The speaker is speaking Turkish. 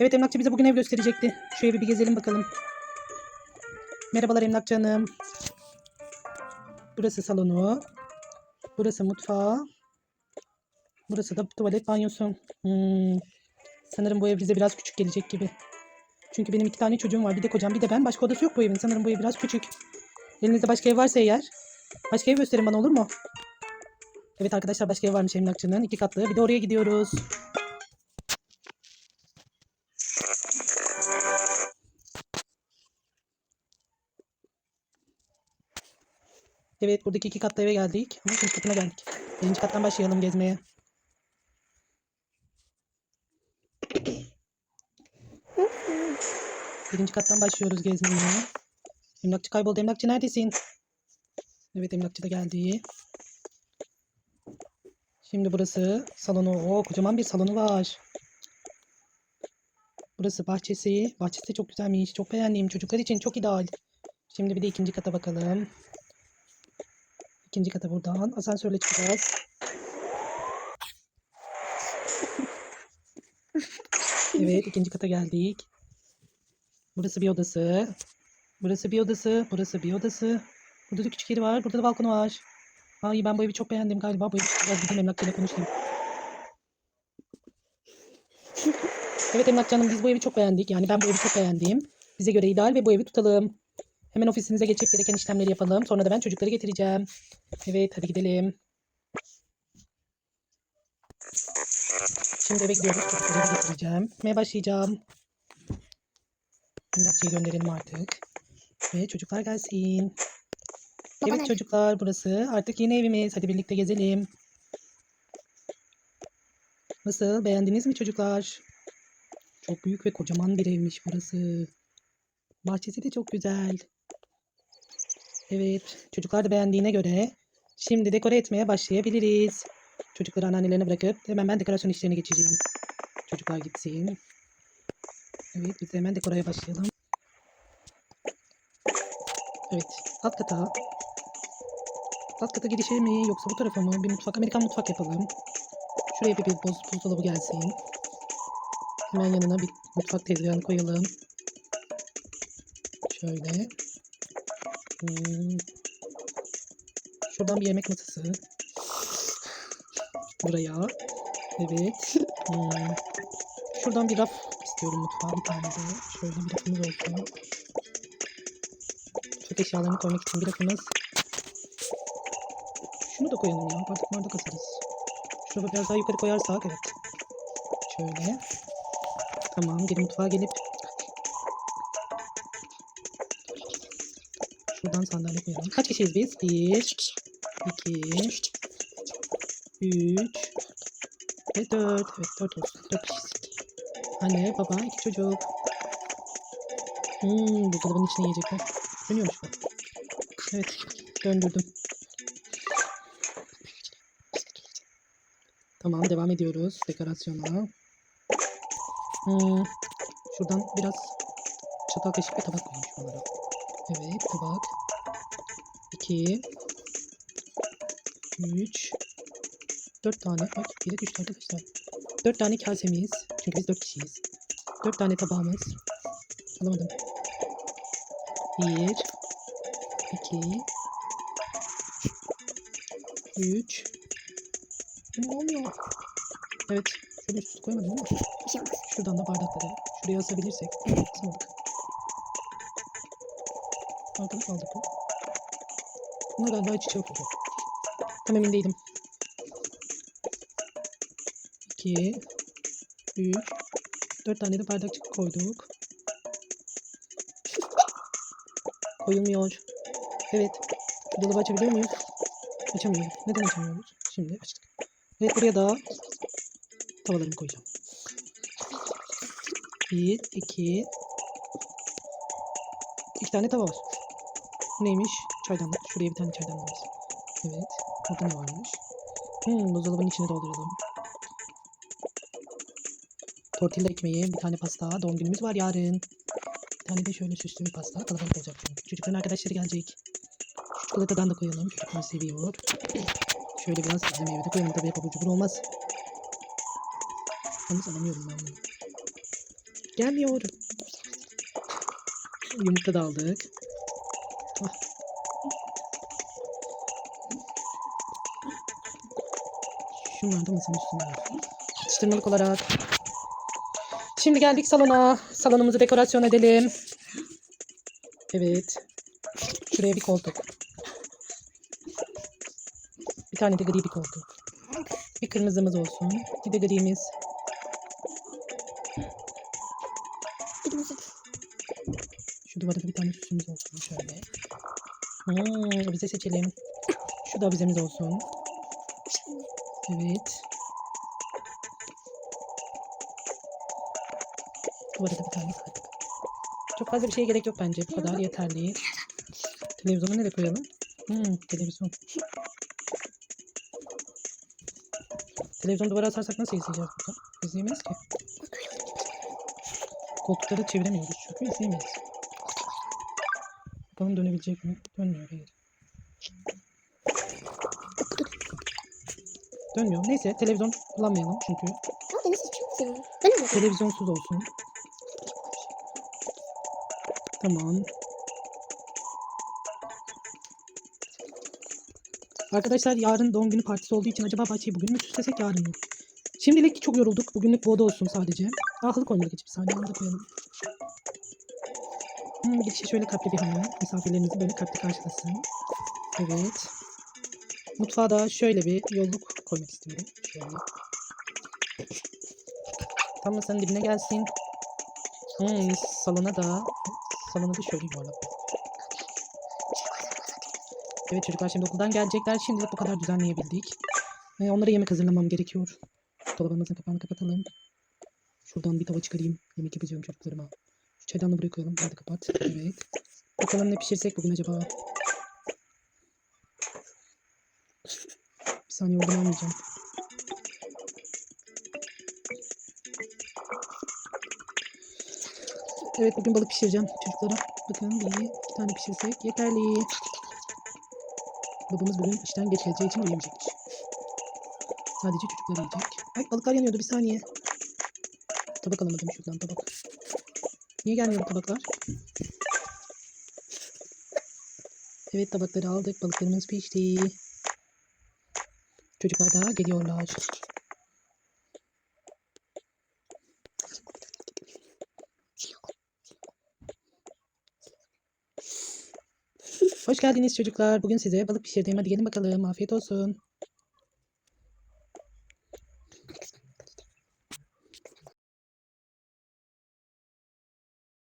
Evet emlakçı bize bugün ev gösterecekti. Şu evi bir gezelim bakalım. Merhabalar emlakçı hanım. Burası salonu. Burası mutfağı. Burası da tuvalet banyosu. Hmm. Sanırım bu ev bize biraz küçük gelecek gibi. Çünkü benim iki tane çocuğum var. Bir de kocam bir de ben. Başka odası yok bu evin. Sanırım bu ev biraz küçük. Elinizde başka ev varsa eğer. Başka ev gösterin bana olur mu? Evet arkadaşlar başka ev varmış emlakçının. iki katlı. Bir de oraya gidiyoruz. Evet buradaki iki katlı eve geldik. Ama ikinci katına geldik. Birinci kattan başlayalım gezmeye. Birinci kattan başlıyoruz gezmeye. Emlakçı kayboldu. Emlakçı neredesin? Evet emlakçı da geldi. Şimdi burası salonu. Oo kocaman bir salonu var. Burası bahçesi. Bahçesi de çok güzelmiş. Çok beğendim. Çocuklar için çok ideal. Şimdi bir de ikinci kata bakalım. İkinci kata buradan asansörle çıkacağız. Evet ikinci kata geldik. Burası bir odası. Burası bir odası. Burası bir odası. Burada da küçük yeri var. Burada da balkonu var. Ay ben bu evi çok beğendim galiba. Bu evi biraz gideyim emlakçıyla konuşayım. Evet emlakçı hanım biz bu evi çok beğendik. Yani ben bu evi çok beğendim. Bize göre ideal ve bu evi tutalım. Hemen ofisinize geçip gereken işlemleri yapalım. Sonra da ben çocukları getireceğim. Evet hadi gidelim. Şimdi eve gidiyoruz. Çocukları getireceğim. Ve başlayacağım. Emlakçıyı gönderelim artık. Ve çocuklar gelsin. Baba Evet çocuklar burası artık yeni evimiz. Hadi birlikte gezelim. Nasıl beğendiniz mi çocuklar? Çok büyük ve kocaman bir evmiş burası. Bahçesi de çok güzel. Evet çocuklar da beğendiğine göre şimdi dekore etmeye başlayabiliriz. Çocukları anneannelerine bırakıp hemen ben dekorasyon işlerine geçeceğim. Çocuklar gitsin. Evet biz de hemen dekoraya başlayalım. Evet alt kata Alt kata girişe mi yoksa bu tarafa mı? Bir mutfak, Amerikan mutfak yapalım. Şuraya bir, bir boz, buzdolabı gelsin. Hemen yanına bir mutfak tezgahını koyalım. Şöyle. Hmm. Şuradan bir yemek masası. Buraya. Evet. Hmm. Şuradan bir raf istiyorum mutfağa bir tane de. Şöyle bir rafımız olsun. Mutfak eşyalarını koymak için bir rafımız. Şunu da koyalım ya. Bardak bardak asarız. Şurada biraz daha yukarı koyarsak evet. Şöyle. Tamam geri mutfağa gelip Şuradan sandalye koyalım. Kaç kişiyiz biz? Bir, iki, üç ve dört. Evet dört olsun. Dört kişiyiz. Anne, baba, iki çocuk. Hmm, buzdolabının içine yiyecekler. Dönüyormuş bu. Evet, döndürdüm. Tamam devam ediyoruz dekorasyona. Hmm, şuradan biraz çatal kaşık ve tabak koymuş bunlara. Evet tabak. 2 3 4 tane. Ay, bir de düştü arkadaşlar. 4 tane kasemiz. Çünkü biz 4 kişiyiz. 4 tane tabağımız. Alamadım. 1 2 3 ne oluyor? Evet. Şöyle üst üste koymadım ama. Bir şey olmaz. Şuradan da bardakları şuraya asabilirsek. Asmadık. Arkada kaldık bu. Bunlar galiba iç içe oturacak. Tam emin değilim. 2 3 4 tane de bardakçık koyduk. Koyulmuyor. Evet. Dolabı açabiliyor muyuz? Açamıyoruz. Neden açamıyoruz? Şimdi açtık. Evet buraya da tavalarımı koyacağım. Bir, iki, iki tane tava var. Neymiş? Çaydanlık. Şuraya bir tane çaydanlığımız. Evet. Burada ne varmış? Hmm, buzdolabının içine dolduralım. Tortilla ekmeği, bir tane pasta. Doğum günümüz var yarın. Bir tane de şöyle süslü bir pasta. Kalabalık olacak çünkü. Çocukların arkadaşları gelecek. Şu çikolatadan da koyalım. Çocuklar seviyor. Şöyle biraz bizim evde koyalım. Tabii hep abur cubur olmaz. Yalnız alamıyorum ben bunu. gelmiyor. Yumurta da aldık. Ah. Şunlar da masanın üstünde var. Olarak. Şimdi geldik salona. Salonumuzu dekorasyon edelim. Evet. Şuraya bir koltuk. Bir tane de gri bir koltuk. Bir kırmızımız olsun. Bir de grimiz. Şu duvara da bir tane süsümüz olsun şöyle. Hmm, bize seçelim. Şu da bizemiz olsun. Evet. Duvara da bir tane koyduk. Çok fazla bir şeye gerek yok bence. Bu kadar yeterli. Televizyonu nereye koyalım? Hmm, televizyon. Televizyon duvara asarsak nasıl izleyeceğiz burada? İzleyemeyiz ki. Koltukları çeviremiyoruz çünkü izleyemeyiz. Bakalım dönebilecek mi? Dönmüyor hayır. Dönmüyor. Neyse televizyon kullanmayalım çünkü. Televizyonsuz olsun. Tamam. Arkadaşlar yarın doğum günü partisi olduğu için acaba bahçeyi bugün mü süslesek yarın mı? Şimdilik çok yorulduk. Bugünlük bu oda olsun sadece. Ah halı koymadık hiçbir saniye. Onu da koyalım. Hmm, bir şey şöyle kalpli bir halı. Misafirlerimizi böyle kalpli karşılasın. Evet. Mutfağa da şöyle bir yolluk koymak istiyorum. Şöyle. Tam masanın dibine gelsin. Hmm, salona da salona da şöyle yuvarlak. Evet çocuklar şimdi okuldan gelecekler. Şimdilik bu kadar düzenleyebildik. Ee, onlara yemek hazırlamam gerekiyor. Dolabımızın kapağını kapatalım. Şuradan bir tava çıkarayım. Yemek yapacağım çocuklarıma. Çaydanlığı buraya koyalım. Hadi kapat. Evet. Bakalım ne pişirsek bugün acaba. Bir saniye oradan almayacağım. Evet bugün balık pişireceğim çocuklara. Bakın bir iki tane pişirsek yeterli. Babamız bugün işten geç geleceği için uyumayacakmış. Sadece çocuklar yiyecek. Ay balıklar yanıyordu bir saniye. Tabak alamadım şuradan tabak. Niye gelmiyor tabaklar? Evet tabakları aldık. Balıklarımız pişti. Çocuklar daha geliyorlar. Hoş geldiniz çocuklar. Bugün size balık pişirdim. Hadi gelin bakalım. Afiyet olsun.